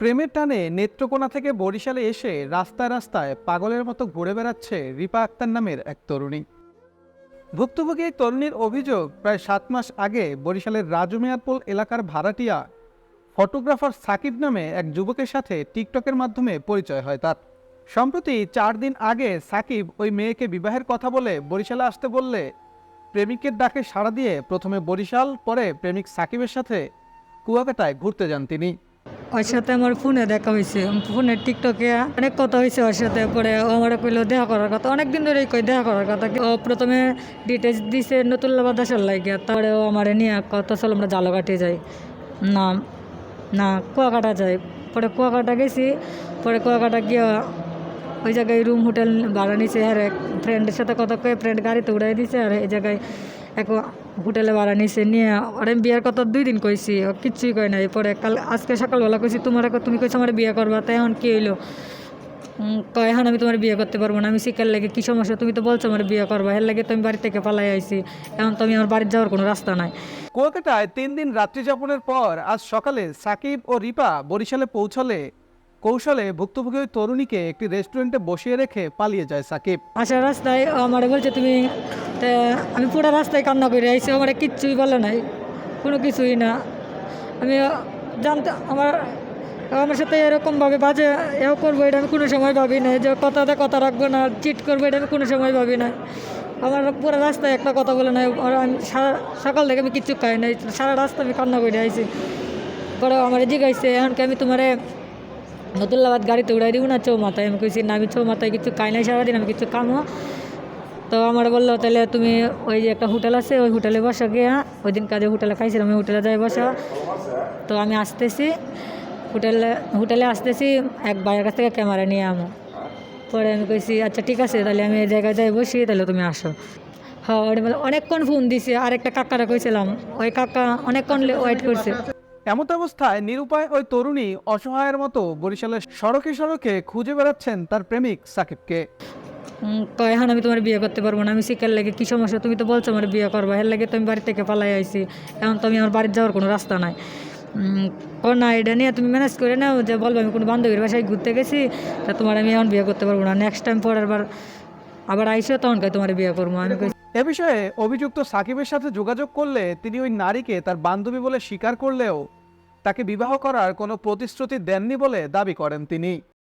প্রেমের টানে নেত্রকোনা থেকে বরিশালে এসে রাস্তায় রাস্তায় পাগলের মতো ঘুরে বেড়াচ্ছে রিপা আক্তার নামের এক তরুণী। ভুক্তভোগী এই তরুণীর অভিযোগ, প্রায় সাত মাস আগে বরিশালের রাজু মেয়ারপুল এলাকার ভাড়াটিয়া ফটোগ্রাফার সাকিব নামে এক যুবকের সাথে টিকটকের মাধ্যমে পরিচয় হয় তার। সম্প্রতি চার দিন আগে সাকিব ওই মেয়েকে বিবাহের কথা বলে বরিশালে আসতে বললে প্রেমিকের ডাকে সাড়া দিয়ে প্রথমে বরিশাল, পরে প্রেমিক সাকিবের সাথে কুয়াকাটায় ঘুরতে যান তিনি। ওর সাথে আমার ফোনে দেখা হয়েছে। ফোনে টিকটকে অনেক কথা হয়েছে ওর সাথে, পরে ও আমার কইলো দেখা করার কথা। অনেক দিন ধরেই কই দেখা করার কথা। ও প্রথমে ডিটেলস দিছে নতুল্লাবাদ আসার লাগে তারপরে ও আমার নিয়ে কত চল আমরা জালো কাটে যাই। না না, কুয়াকাটা যাই। পরে কুয়াকাটা গেছি, পরে কুয়াকাটা গিয়ে ওই জায়গায় রুম হোটেল ভাড়া নিছে। আর এক ফ্রেন্ডের সাথে কথা কয়ে ফ্রেন্ড গাড়িতে উড়াই দিছে। আর এই জায়গায় এক হোটেলে ভাড়া নিছে, নিয়ে আমি বিয়ার কথা দুই দিন কইছি, ও কিচ্ছুই কয় নাই, পরে কাল, আজকে সকালবেলা কইছি, তোমার তুমি কইছো আমার বিয়ে করবা তাই এখন কি হইল? কয়, এখন আমি তোমার বিয়ে করতে পারব না, আমি শিকার লাগে কি সমস্যা, তুমি তো বলছো আমার বিয়ে করবা এর লাগে তো আমি বাড়ি থেকে পালাই আইছি, এখন তো আমি আমার বাড়ির যাওয়ার কোনো রাস্তা নাই। কুয়াকাটায় তিন দিন রাত্রি যাপনের পর আজ সকালে সাকিব ও রিপা বরিশালে পৌঁছলে কৌশলে ভুক্তভোগী ওই তরুণীকে একটি রেস্টুরেন্টে বসিয়ে রেখে পালিয়ে যায় সাকিব। আসার রাস্তায় আমার বলছে তুমি আমি পুরো রাস্তায় কান্না করে, আইসি আমার কিচ্ছুই বলে নাই, কোনো কিছুই না। আমি জানতে, আমার আমার সাথে এরকমভাবে বাজে, এও করব এটা আমি কোনো সময় ভাবি না যে কথাতে কথা রাখব না চিট করব এটা আমি কোনো সময় ভাবি না আমার পুরো রাস্তায় একটা কথা বলে নাই, আর আমি সারা, সকাল থেকে আমি কিচ্ছু খাই নাই, সারা রাস্তা আমি কান্না করে আইসি পরে আমার জিগাইছে এমনকি আমি তোমারে নতুল্লাবাদ গাড়িতে উড়াই দিব না চৌমাথায় আমি কইছি, না, আমি চৌমাথায় কিছু খাই নাই সারাদিন, আমি কিছু কামো তো আমার বলল, তাহলে তুমি ওই যে একটা হোটেল আছে, ওই হোটেলে বসা গিয়া। ওই দিন কাজে হোটেলে খাইছিলাম, ওই হোটেলে যাই বসা। তো আমি আসতেছি, হোটেলে হোটেলে আসতেছি, এক ভাইয়ের কাছ থেকে ক্যামেরা নিয়ে আমো। পরে আমি কইছি আচ্ছা ঠিক আছে, তাহলে আমি এই জায়গায় যাই বসি, তাহলে তুমি আসো। হ্যাঁ ওটা অনেকক্ষণ ফোন দিছে আর একটা কাকারা কইছিলাম। ওই কাকা অনেকক্ষণ ওয়েট করছে। এমত অবস্থায় নিরুপায় ওই তরুণী অসহায়ের মতো বরিশালের সড়কে সড়কে খুঁজে বেড়াচ্ছেন তার প্রেমিক সাকিবকে। কয় এখন আমি তোমার বিয়ে করতে পারব না। আমি শিকার লাগে কি সমস্যা? তুমি তো বলছো আমার বিয়ে করবা। এর লাগে তো আমি বাড়ি থেকে পালাই আইছি। এখন তো আমি আমার বাড়ির যাওয়ার কোনো রাস্তা নাই। না এটা নিয়ে তুমি ম্যানেজ করে নাও যে বলব আমি কোনো বান্ধবীর বাসায় ঘুরতে গেছি তা তোমার আমি এখন বিয়ে করতে পারব না। নেক্সট টাইম পরের বার আবার আইসো তখন তোমার বিয়ে করব। আমি কই এ বিষয়ে অভিযুক্ত সাকিবের সাথে যোগাযোগ করলে তিনি ওই নারীকে তার বান্ধবী বলে স্বীকার করলেও তাকে বিবাহ করার কোনো প্রতিশ্রুতি দেননি বলে দাবি করেন তিনি।